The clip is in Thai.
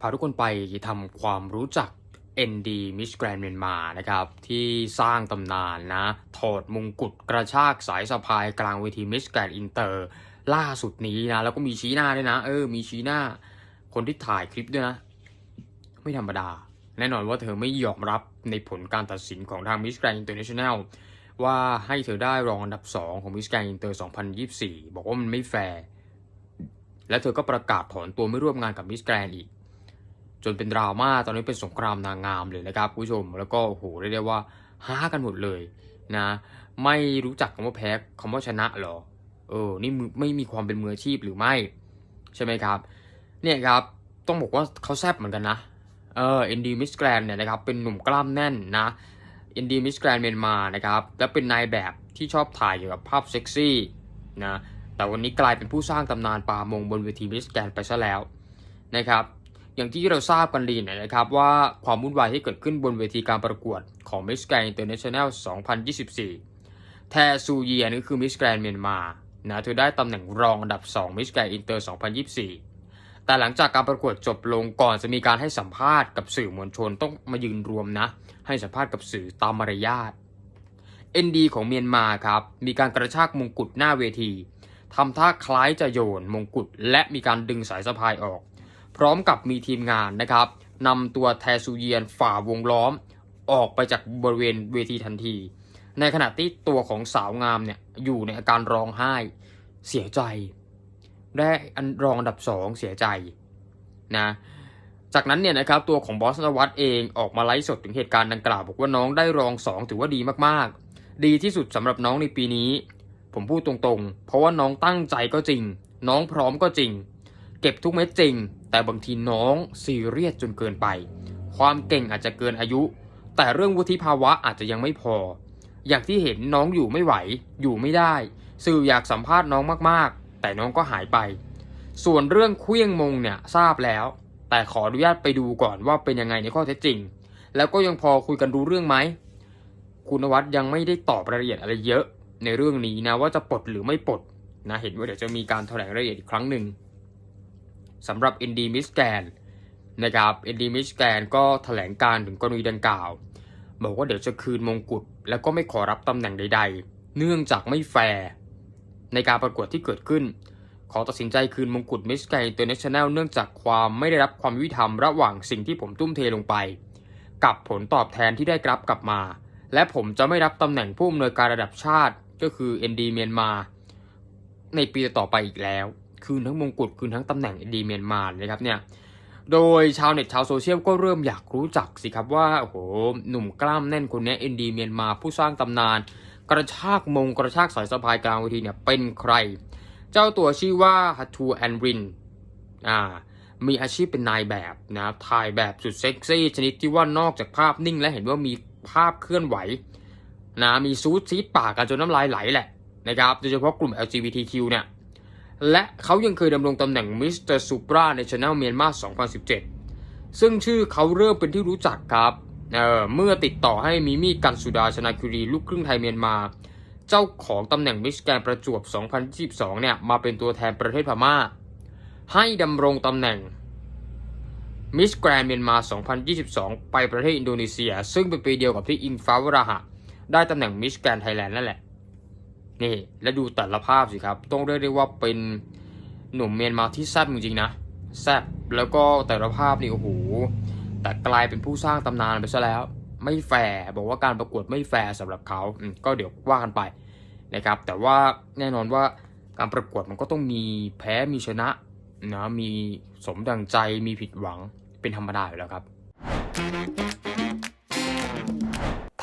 พาทุกคนไปทำความรู้จัก ND Miss Grand Myanmar นะครับ ที่สร้างตำนานนะ ถอดมงกุฎกระชากสายสะพายกลางเวที Miss Grand Inter ล่าสุดนี้นะ แล้วก็มีชี้หน้าด้วยนะ เออ มีชี้หน้า คนที่ถ่ายคลิปด้วยนะ ไม่ธรรมดา แน่นอนว่าเธอไม่ยอมรับในผลการตัดสินของทาง Miss Grand International ว่าให้เธอได้รองอันดับ 2 ของ Miss Grand Inter 2024 บอกว่ามันไม่แฟร์ และเธอก็ประกาศถอนตัวไม่ร่วมงานกับ Miss Grand อีก จนเป็นดราม่าตอนนี้เป็นสงครามนางงามเลยนะครับคุณผู้ชม แล้วก็โอ้โหเรียกได้ว่าฮากันหมดเลยนะ ไม่รู้จักคำว่าแพ้คำว่าชนะหรอ เออ นี่ไม่มีความเป็นมืออาชีพหรือไม่ ใช่ไหมครับ เนี่ยครับต้องบอกว่าเขาแซบเหมือนกันนะเออเอ็นดีมิสแกรนเนี่ยนะครับเป็นหนุ่มกล้ามแน่นนะเอ็นดีมิสแกรนเมียนมานะครับ และเป็นนายแบบที่ชอบถ่ายเกี่ยวกับภาพเซ็กซี่นะ แต่วันนี้กลายเป็นผู้สร้างตำนานปามงบนเวทีมิสแกรนไปซะแล้วนะครับอย่างที่เราทราบกันดีเนี่ยนะครับว่าความวุ่นวายที่เกิดขึ้นบนเวทีการประกวดของ Miss Grand International 2024 แทซูเยียนี่คือ Miss Grand เมียนมานะเธอได้ตำแหน่งรองอันดับ 2 Miss Grand Inter 2024 แต่หลังจากการประกวดจบลงก่อนจะมีการให้สัมภาษณ์กับสื่อมวลชนต้องมายืนรวมนะ ให้สัมภาษณ์กับสื่อตามมารยาท ND ของเมียนมาครับมีการกระชากมงกุฎหน้าเวที ทำท่าคล้ายจะโยนมงกุฎและมีการดึงสายสะพายออก พร้อมกับมีทีมงานนะครับนำตัวแทซูเยียนฝ่าวงล้อม ออกไปจากบริเวณเวทีทันที ในขณะที่ตัวของสาวงามเนี่ยอยู่ในอาการร้องไห้ เสียใจ ได้อันรองอันดับสองเสียใจนะจากนั้นเนี่ยนะครับตัวของบอสนวัตเองออกมาไลฟ์สดถึงเหตุการณ์ดังกล่าว บอกว่าน้องได้รองสองถือว่าดีมากๆ ดีที่สุดสำหรับน้องในปีนี้ ผมพูดตรงๆ เพราะว่าน้องตั้งใจก็จริง น้องพร้อมก็จริง เก็บทุกเม็ดจริง แต่บางทีน้องซีเรียสจนเกินไป ความเก่งอาจจะเกินอายุ แต่เรื่องวุฒิภาวะอาจจะยังไม่พอ อย่างที่เห็นน้องอยู่ไม่ไหว อยู่ไม่ได้ สื่ออยากสัมภาษณ์น้องมากๆ แต่น้องก็หายไป ส่วนเรื่องเคลี้ยงมงเนี่ยทราบแล้ว แต่ขออนุญาตไปดูก่อนว่าเป็นยังไงในข้อเท็จจริง แล้วก็ยังพอคุยกันรู้เรื่องไหมคุณวัดยังไม่ได้ตอบรายละเอียดอะไรเยอะ ในเรื่องนี้นะว่าจะปลดหรือไม่ปลดนะเห็นว่าเดี๋ยวจะมีการแถลงรายละเอียดอีกครั้งหนึ่งสำหรับ ND Miss g r a n นะครับ ND Miss g r a n ก็แถลงการถึงกรณีดังกล่าว บอกว่าเดี๋ยวจะคืนมงกุฎแล้วก็ไม่ขอรับตำแหน่งใด ๆ เนื่องจากไม่แฟร์ในการประกวดที่เกิดขึ้น ขอตัดสินใจคืนมงกุฎ Miss g r a n International เนื่องจากความไม่ได้รับความยุติธรรมระหว่างสิ่งที่ผมทุ่มเทลงไป กับผลตอบแทนที่ได้รับกลับมา และผมจะไม่รับตำแหน่งผู้อำนวยการระดับชาติ ก็คือ ND เมียนมา ในปีต่อไปอีกแล้ว คืนทั้งมงกุฎคืนทั้งตำแหน่งดีเมียนมาเลยนะครับเนี่ยโดยชาวเน็ตชาวโซเชียลก็เริ่มอยากรู้จักสิครับว่าโอ้โหหนุ่มกล้ามแน่นคนนี้เอ็นดีเมียนมาผู้สร้างตำนาน กระชากมงกระชากสายสะพายกลางเวทีเนี่ยเป็นใคร เจ้าตัวชื่อว่าฮัตทูแอนรินอ่ามีอาชีพเป็นนายแบบนะถ่ายแบบสุดเซ็กซี่ชนิดที่ว่านอกจากภาพนิ่งและเห็นว่ามีภาพเคลื่อนไหว นะมีซูดซีดปากกันจนน้ำลายไหลแหละนะครับโดยเฉพาะกลุ่ม LGBTQ เนี่ยและเขายังเคยดำรงตำแหน่งมิสเตอร์ซูปราในช anel เมียนมา 2017 ซึ่งชื่อเขาเริ่มเป็นที่รู้จักครับเเมื่อติดต่อให้มิมี่กันสุดาชนาคิรีลูกครึ่งไทยเมียนมา เจ้าของตำแหน่งมิสแกรนประจวบ 2022 เนี่ยมาเป็นตัวแทนประเทศพม่า ให้ดำรงตำแหน่งมิสแกรนเมียนมา 2022 ไปประเทศอินโดนีเซีย ซึ่งเป็นปีเดียวกับที่อิงฟ้าวราหะ ได้ตำแหน่งมิสแกรนไทยแลนด์นั่นแหละ นี่และดูแต่ละภาพสิครับ ต้องเรียกได้ว่าเป็นหนุ่มเมียนมาที่แซ่บจริงๆนะแซ่บแล้วก็แต่ละภาพนี่โอ้โหแต่กลายเป็นผู้สร้างตำนานไปซะแล้ว ไม่แฟร์บอกว่าการประกวดไม่แฟร์สำหรับเขาก็เดี๋ยวว่ากันไปนะครับ แต่ว่าแน่นอนว่าการประกวดมันก็ต้องมีแพ้มีชนะนะมีสมดังใจมีผิดหวังเป็นธรรมดาอยู่แล้วครับ